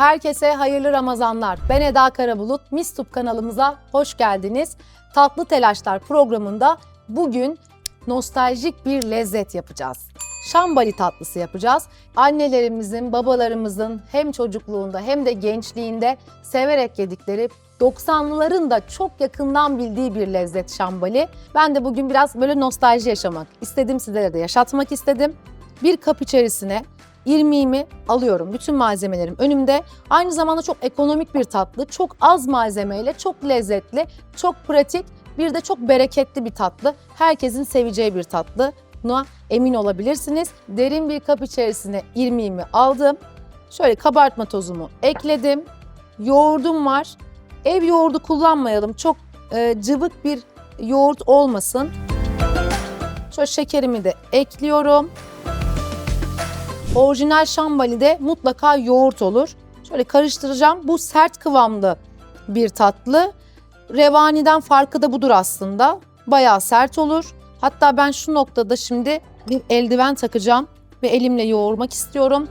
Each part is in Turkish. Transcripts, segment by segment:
Herkese hayırlı Ramazanlar. Ben Eda Karabulut. Mistup kanalımıza hoş geldiniz. Tatlı Telaşlar programında bugün nostaljik bir lezzet yapacağız. Şambali tatlısı yapacağız. Annelerimizin, babalarımızın hem çocukluğunda hem de gençliğinde severek yedikleri 90'lıların da çok yakından bildiği bir lezzet şambali. Ben de bugün biraz böyle nostalji yaşamak istedim, sizlere de yaşatmak istedim. Bir kap içerisine irmiğimi alıyorum. Bütün malzemelerim önümde. Aynı zamanda çok ekonomik bir tatlı. Çok az malzemeyle çok lezzetli, çok pratik, bir de çok bereketli bir tatlı. Herkesin seveceği bir tatlı. Buna emin olabilirsiniz. Derin bir kap içerisine irmiğimi aldım. Şöyle kabartma tozumu ekledim. Yoğurdum var. Ev yoğurdu kullanmayalım. Çok e, cıvık bir yoğurt olmasın. Şöyle şekerimi de ekliyorum. Orijinal şambalide mutlaka yoğurt olur. Şöyle karıştıracağım. Bu sert kıvamlı bir tatlı. Revani'den farkı da budur aslında. Bayağı sert olur. Hatta ben şu noktada şimdi bir eldiven takacağım ve elimle yoğurmak istiyorum.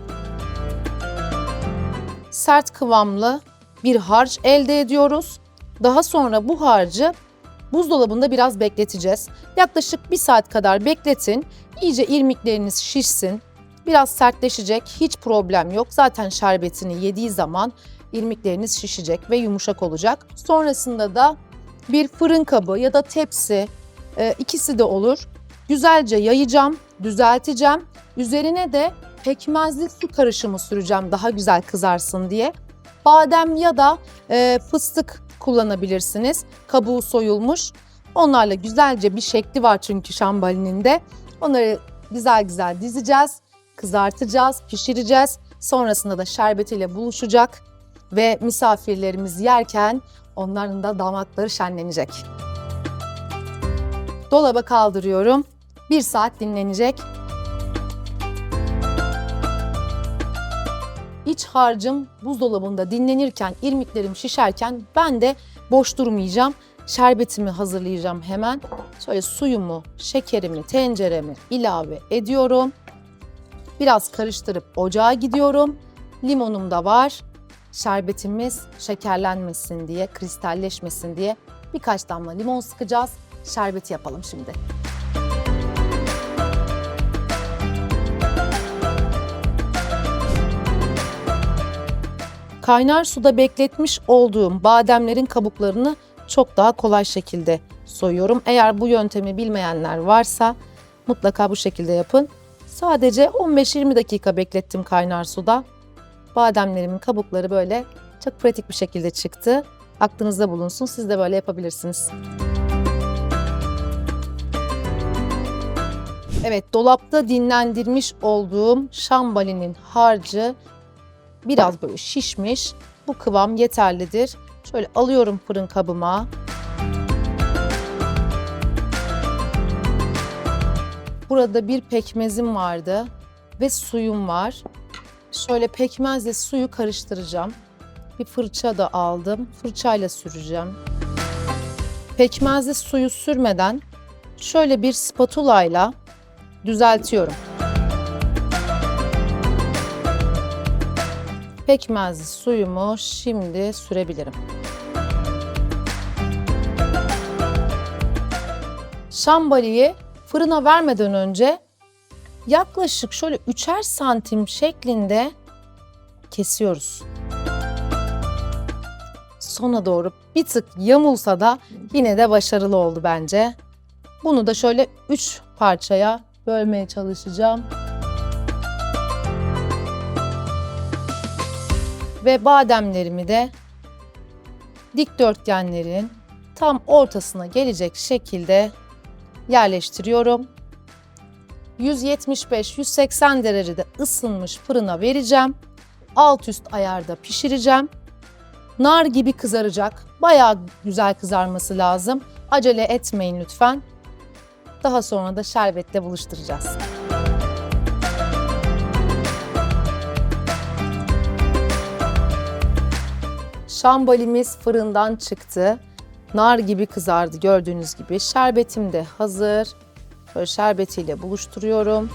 Sert kıvamlı bir harç elde ediyoruz. Daha sonra bu harcı buzdolabında biraz bekleteceğiz. Yaklaşık bir saat kadar bekletin. İyice irmikleriniz şişsin. Biraz sertleşecek, hiç problem yok. Zaten şerbetini yediği zaman irmikleriniz şişecek ve yumuşak olacak. Sonrasında da bir fırın kabı ya da tepsi, e, ikisi de olur. Güzelce yayacağım, düzelteceğim. Üzerine de pekmezli su karışımı süreceğim daha güzel kızarsın diye. Badem ya da e, fıstık kullanabilirsiniz. Kabuğu soyulmuş. Onlarla güzelce bir şekli var çünkü şambalinin de. Onları güzel güzel dizeceğiz, kızartacağız, pişireceğiz. Sonrasında da şerbetiyle buluşacak ve misafirlerimiz yerken onların da damakları şenlenecek. Dolaba kaldırıyorum. Bir saat dinlenecek. İç harcım buzdolabında dinlenirken, irmiklerim şişerken ben de boş durmayacağım. Şerbetimi hazırlayacağım hemen. Şöyle suyumu, şekerimi, tenceremi ilave ediyorum. Biraz karıştırıp ocağa gidiyorum. Limonum da var. Şerbetimiz şekerlenmesin diye, kristalleşmesin diye birkaç damla limon sıkacağız. Şerbeti yapalım şimdi. Kaynar suda bekletmiş olduğum bademlerin kabuklarını çok daha kolay şekilde soyuyorum. Eğer bu yöntemi bilmeyenler varsa mutlaka bu şekilde yapın. Sadece 15-20 dakika beklettim kaynar suda. Bademlerimin kabukları böyle çok pratik bir şekilde çıktı. Aklınızda bulunsun. Siz de böyle yapabilirsiniz. Evet, dolapta dinlendirmiş olduğum şambalinin harcı biraz böyle şişmiş. Bu kıvam yeterlidir. Şöyle alıyorum fırın kabıma. Burada bir pekmezim vardı ve suyum var. Şöyle pekmezle suyu karıştıracağım. Bir fırça da aldım. Fırçayla süreceğim. Pekmezli suyu sürmeden şöyle bir spatulayla düzeltiyorum. Pekmezli suyumu şimdi sürebilirim. Şambaliyi fırına vermeden önce yaklaşık şöyle üçer santim şeklinde kesiyoruz. Sona doğru bir tık yamulsa da yine de başarılı oldu bence. Bunu da şöyle üç parçaya bölmeye çalışacağım. Ve bademlerimi de dikdörtgenlerin tam ortasına gelecek şekilde yerleştiriyorum. 175-180 derecede ısınmış fırına vereceğim. Alt üst ayarda pişireceğim. Nar gibi kızaracak. Bayağı güzel kızarması lazım. Acele etmeyin lütfen. Daha sonra da şerbetle buluşturacağız. Şambalimiz fırından çıktı nar gibi kızardı gördüğünüz gibi. Şerbetim de hazır. Böyle şerbetiyle buluşturuyorum.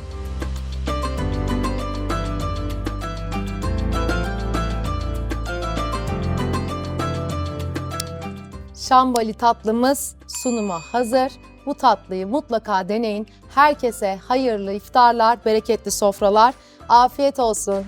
Şambali tatlımız sunuma hazır. Bu tatlıyı mutlaka deneyin. Herkese hayırlı iftarlar, bereketli sofralar. Afiyet olsun.